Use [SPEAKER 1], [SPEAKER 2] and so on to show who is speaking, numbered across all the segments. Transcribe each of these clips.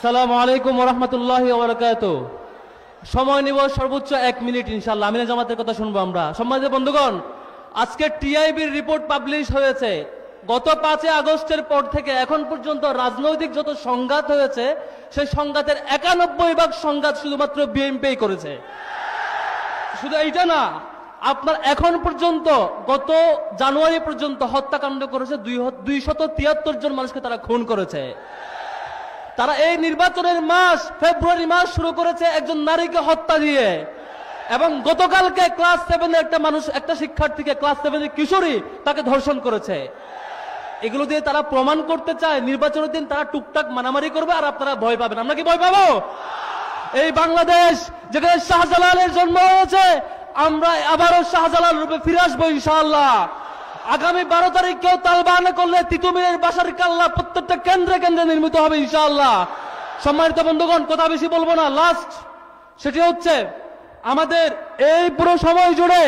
[SPEAKER 1] আসসালামু আলাইকুম রহমতুল্লাহ ওবরাকাত সময় নিব সর্বোচ্চ এক মিনিট ইনশাল্লাহ আমিনা জামাতের কথা শুনব আমরা। সম্মানিত বন্ধুগণ, আজকে টিআইবির রিপোর্ট পাবলিশ হয়েছে। গত পাঁচই আগস্টের পর থেকে এখন পর্যন্ত রাজনৈতিক যত সংঘাত হয়েছে, সেই সংঘাতের একানব্বই ভাগ সংঘাত শুধুমাত্র বিএনপি করেছে। শুধু এইটা না, আপনার এখন পর্যন্ত গত জানুয়ারি পর্যন্ত হত্যাকাণ্ড করেছে দুই দুইশত তিয়াত্তর জন মানুষকে তারা খুন করেছে। তারা এই নির্বাচনের মাস, ফেব্রুয়ারি মাস শুরু করেছে একজন নারীকে হত্যা দিয়ে। এবং গতকালকে ক্লাস সেভেনে একটা মানুষ, একটা শিক্ষার্থীকে ক্লাস সেভেনের কিশোরী তাকে ধর্ষণ করেছে। এগুলো দিয়ে তারা প্রমাণ করতে চায়, নির্বাচনের দিন তারা টুকটাক মারামারি করবে আর আপনারা ভয় পাবেন। আমরা কি ভয় পাবো? এই বাংলাদেশ, যেখানে শাহজালালের জন্ম হয়েছে, আমরা আবারও শাহজালাল রূপে ফিরে আসব ইনশাআল্লাহ। আগামী বারো তারিখ কেউ তালবান করলে তিতুমিরের বাসার কাল্লা প্রত্যেকটা কেন্দ্রে কেন্দ্রে নির্মিত হবে ইনশাআল্লাহ। সম্মানিত বন্ধুগণ, কথা বেশি বলব না। লাস্ট সেটি হচ্ছে আমাদের এই পুরো সময় জুড়ে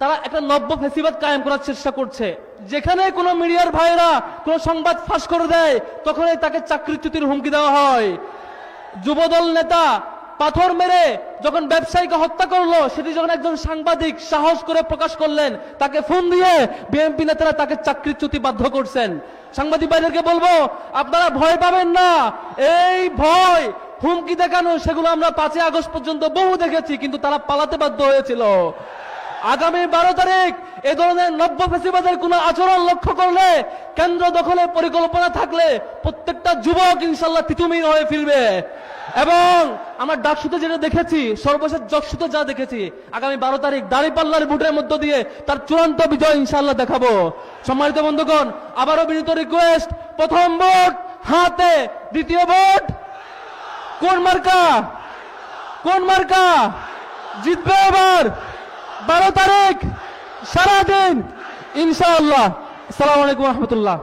[SPEAKER 1] তারা একটা নব্য ফেসিবাদ কায়েম করার চেষ্টা করছে। যেখানে কোনো মিডিয়ার ভাইরা কোনো সংবাদ ফাঁস করে দেয়, তখনই তাকে চাকরিচ্যুতির হুমকি দেওয়া হয়। যুবদল নেতা পাথর মেরে যখন ব্যবসায়ীকে হত্যা করল, সেটি যখন একজন সাংবাদিক সাহস করে প্রকাশ করলেন, তাকে ফোন দিয়ে বিএনপি নেতারা তাকে চাকরিচ্যুতি বাধ্য করছেন। সাংবাদিক ভাইদেরকে বলব, আপনারা ভয় পাবেন না। এই ভয়, হুমকি দেখানো, সেগুলো আমরা পাঁচই আগস্ট পর্যন্ত বহু দেখেছি, কিন্তু তারা পালাতে বাধ্য হয়েছিল। আগামী বারো তারিখ এ ধরনের নব্য ফেসিবাদের কোন আচরণ লক্ষ্য করলে কেন্দ্র দখলে পরিকল্পনা থাকলে প্রত্যেকটা যুবক ইনশাল্লাহ তিতুমির হয়ে ফিরবে। এবং আমার ডাকসুতে যেটা দেখেছি, সর্বশেষ জকসুতে যা দেখেছি, আগামী বারো তারিখ দাঁড়িপাল্লার ভোটের মধ্য দিয়ে তার চূড়ান্ত বিজয় ইনশাল্লাহ দেখাবো। সম্মানিত বন্ধুগণ, আবারও বিনীত রিকোয়েস্ট প্রথম ভোট হাতে, দ্বিতীয় ভোট কোন মার্কা? কোন মার্কা? জিতবে এবার। বারো তারিখ সারাদিন ইনশাআল্লাহ। আসসালামু আলাইকুম রহমতুল্লাহ।